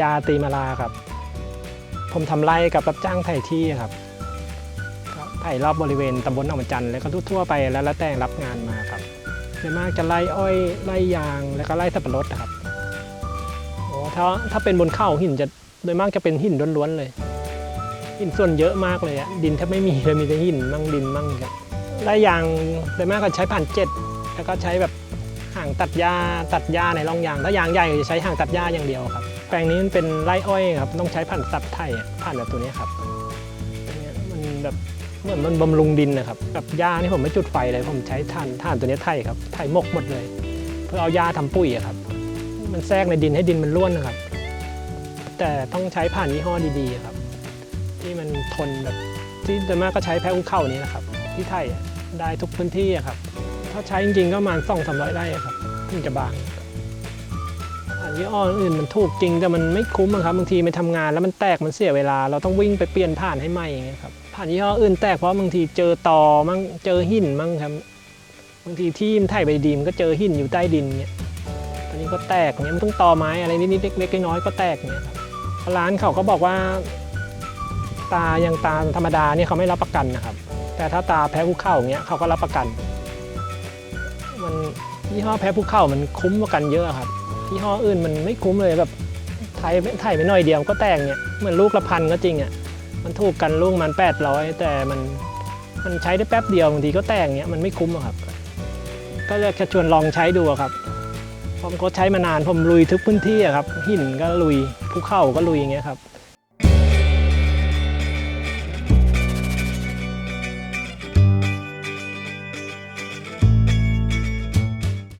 ยาตีมาลาครับ ผมทำไร่กับรับจ้างไถที่ครับไถรอบบริเวณตำบลหนองมันจันทร์แล้วก็ทั่วไปแล้วแล้วแต่รับงานมาครับโดยมากจะไล่อ้อยไล่ยางแล้วก็ไล่สับปะรดครับโอ้ถ้าถ้าเป็นบนเขาหินจะโดยมากจะเป็นหินล้วนๆเลย หินส่วนเยอะมากเลยอะดินแทบไม่มีเลยมีแต่หินมั่งดินมั่งครับไล่ยางโดยมากก็ใช้ผ่านเจ็ดแล้วก็ใช้แบบห่างตัดหญ้าตัดหญ้าในร่องยาง ถ้ายางใหญ่จะใช้ห่างตัดหญ้าอย่างเดียวครับ แปลงนี้มันเป็นไร่อ้อยครับ ต้องใช้ผ่านสับไทยผ่านแบบตัวนี้ครับมันแบบเหมือนมันบำรุงดินนะครับแบบหญ้านี่ผมไม่จุดไฟเลยผมใช้ถ่านถ่านตัวนี้ไทยครับไทยมกหมดเลย เพื่อเอาหญ้าทำปุ๋ยครับ มันแทรกในดินให้ดินมันร่วนนะครับ แต่ต้องใช้ผ่านยี่ห้อดีๆครับ ที่มันทนแบบที่โดยมากก็ใช้แพ้อุ้งเข้านี้นะครับ ที่ไทยได้ทุกพื้นที่ครับ ถ้าใช้จริงๆก็ประมาณสองสามร้อยไร่ครับถึงจะบาง อันยี่ห้ออื่นมันถูกจริงแต่มันไม่คุ้มอะครับบางทีไปทำงานแล้วมันแตกมันเสียเวลา เราต้องวิ่งไปเปลี่ยนผ่านให้ใหม่อย่างเงี้ยครับผ่านยี่ห้ออื่นแตกเพราะบางทีเจอตอมั่งเจอหินมั่งครับบางทีที่มันไถไปดีมันก็เจอหินอยู่ใต้ดินเงี้ยตอนนี้ก็แตกเงี้ยมันต้องตอไม้อะไรนิดๆเล็กๆน้อยๆก็แตกเงี้ยครับร้านเขาก็บอกว่า ตาอย่างตาธรรมดาเนี่ยเขาไม่รับประกันนะครับ แต่ถ้าตาแพ้ภูเข้าอย่างเงี้ยเขาก็รับประกัน มันยี่ห้อแพ้ภูเข้ามันคุ้มกว่ากันเยอะครับ ยี่ห้ออื่นมันไม่คุ้มเลยแบบไทยไทยไปหน่อยเดียวก็แตกเนี่ยเหมือนลูกละพันก็จริงอะมันถูกกันลูกมัน 800 แต่มันมันใช้ได้แป๊บเดียวบางทีก็แตกเนี่ยมันไม่คุ้มครับ ก็จะแค่ชวนลองใช้ดูครับผมก็ใช้มานานผมลุยทุกพื้นที่ครับหินก็ลุยภูเขาก็ลุยอย่างเงี้ยครับ